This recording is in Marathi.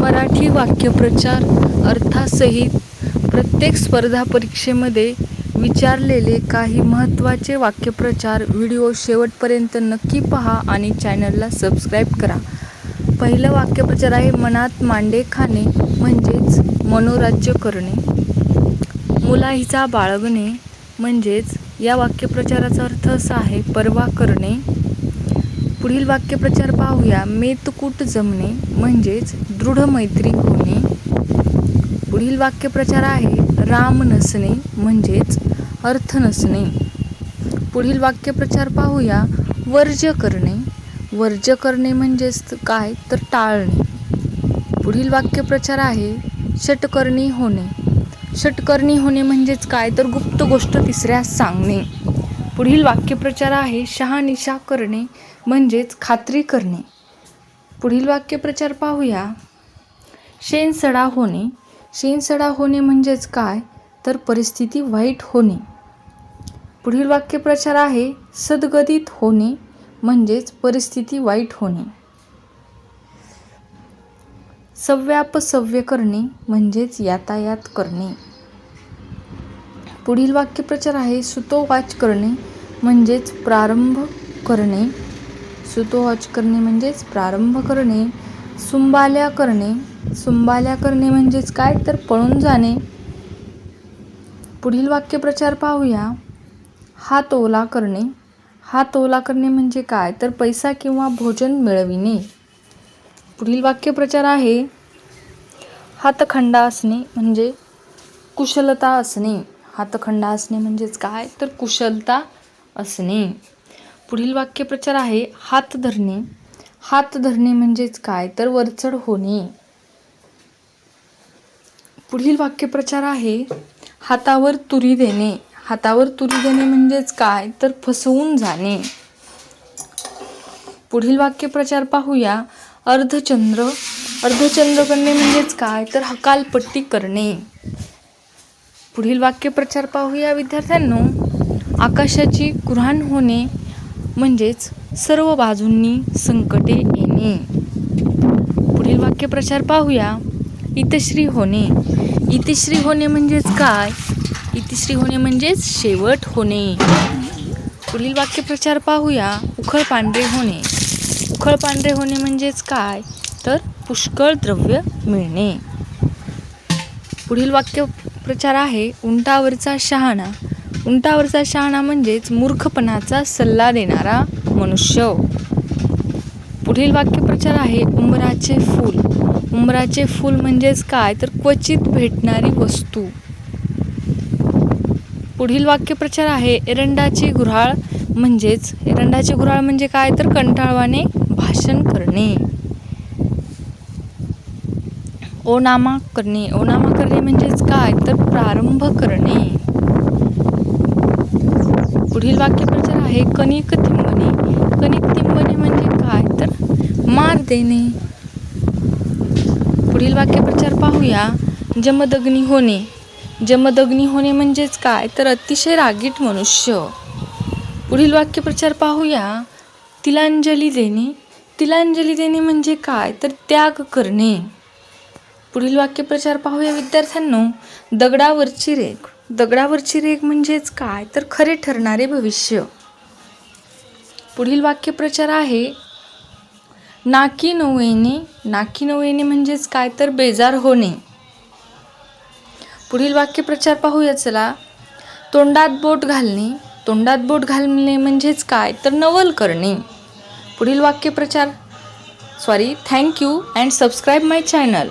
मराठी वाक्यप्रचार अर्थासहित प्रत्येक स्पर्धा परीक्षेमध्ये विचारलेले काही महत्त्वाचे वाक्यप्रचार व्हिडिओ शेवटपर्यंत नक्की पहा आणि चॅनलला सबस्क्राईब करा. पहिलं वाक्यप्रचार आहे मनात मांडे खाणे म्हणजेच मनोराज्य करणे. मुलाहिचा बाळगणे म्हणजेच या वाक्यप्रचाराचा अर्थ असा आहे परवा करणे. पुढील वाक्यप्रचार पाहूया. मेतकूट जमणे म्हणजेच दृढ मैत्री होणे. पुढील वाक्यप्रचार आहे राम नसणे म्हणजेच अर्थ नसणे. पुढील वाक्यप्रचार पाहूया वर्ज्य करणे. वर्ज्य करणे म्हणजेच काय? तर टाळणे. पुढील वाक्यप्रचार आहे षटकर्णी होणे. षटकर्णी होणे म्हणजेच काय? तर गुप्त गोष्ट तिसऱ्यास सांगणे. पुढील वाक्यप्रचार आहे शहानिशा करणे म्हणजेच खात्री करणे. पुढील वाक्यप्रचार पाहूया. शेणसडा होणे. शेणसडा होणे म्हणजेच काय? तर परिस्थिती वाईट होणे. पुढील वाक्यप्रचार आहे सद्गदित होणे म्हणजेच परिस्थिती वाईट होणे. सव्यापसव्य करणे म्हणजेच यातायात करणे. पुढील वाक्यप्रचार आहे सुतोवाच करणे म्हणजेच प्रारंभ करणे. सुतोवाच करणे म्हणजेच प्रारंभ करणे. सुंबाल्या करणे. सुंबाल्या करणे म्हणजेच काय? तर पळून जाणे. पुढील वाक्यप्रचार पाहूया. हात ओला करणे. हात ओला करणे म्हणजे काय? तर पैसा किंवा भोजन मिळविणे. पुढील वाक्यप्रचार आहे. हातखंडा असणे म्हणजे कुशलता असणे. हातखंडा असणे म्हणजेच काय? तर कुशलता असणे. पुढील वाक्यप्रचार आहे हात धरणे. हात धरणे म्हणजेच काय? तर वरचढ होणे. पुढील वाक्यप्रचार आहे हातावर तुरी देणे. हातावर तुरी देणे म्हणजेच काय? तर फसवून जाणे. पुढील वाक्यप्रचार पाहूया अर्धचंद्र. अर्धचंद्र करणे म्हणजेच काय? तर हकालपट्टी करणे. पुढील वाक्यप्रचार पाहूया विद्यार्थ्यांनो. आकाशाची कुऱ्हाण होणे म्हणजेच सर्व बाजूंनी संकटे येणे. पुढील वाक्यप्रचार पाहूया. इतश्री होणे. इतिश्री होणे म्हणजेच काय? इतिश्री होणे म्हणजेच शेवट होणे. पुढील वाक्यप्रचार पाहूया. उखळ पांढरे होणे. उखळ पांढरे होणे म्हणजेच काय? तर पुष्कळ द्रव्य मिळणे. पुढील वाक्य वाक्यप्रचार आहे उंटावरचा शहाणा. उंटावरचा शहाणा म्हणजेच मूर्खपणाचा सल्ला देणारा मनुष्य. पुढील वाक्यप्रचार आहे उंबराचे फूल. उंबराचे फूल म्हणजेच काय? तर क्वचित भेटणारी वस्तू. पुढील वाक्यप्रचार आहे एरंडाची गुऱ्हाळ म्हणजेच एरंडाची गुऱ्हाळ म्हणजे काय? तर कंटाळवाने भाषण करणे. ओनामा करणे. ओनामा करणे म्हणजेच काय? तर प्रारंभ करणे. पुढील वाक्यप्रचार आहे कणिक तिंबणे कणिक तिंबणे म्हणजे काय? तर मार देणे. पुढील वाक्यप्रचार पाहूया. जमदग्नी होणे. जमदग्नी होणे म्हणजेच काय? तर अतिशय रागीट मनुष्य. पुढील वाक्यप्रचार पाहूया. तिलांजली देणे. तिलांजली देणे म्हणजे काय? तर त्याग करणे. पुढील वाक्यप्रचार पाहूया विद्यार्थ्यांनो. दगडावरची रेख दगडावरची रेख म्हणजेच काय? तर खरे ठरणारे भविष्य. पुढील वाक्यप्रचार आहे नाकी नवयेने नाकी नवयेने म्हणजेच काय? तर बेजार होणे. पुढील वाक्यप्रचार पाहूया चला. तोंडात बोट घालणे. तोंडात बोट घालणे म्हणजेच काय? तर नवल करणे. पुढील वाक्यप्रचार sorry thank you and subscribe my channel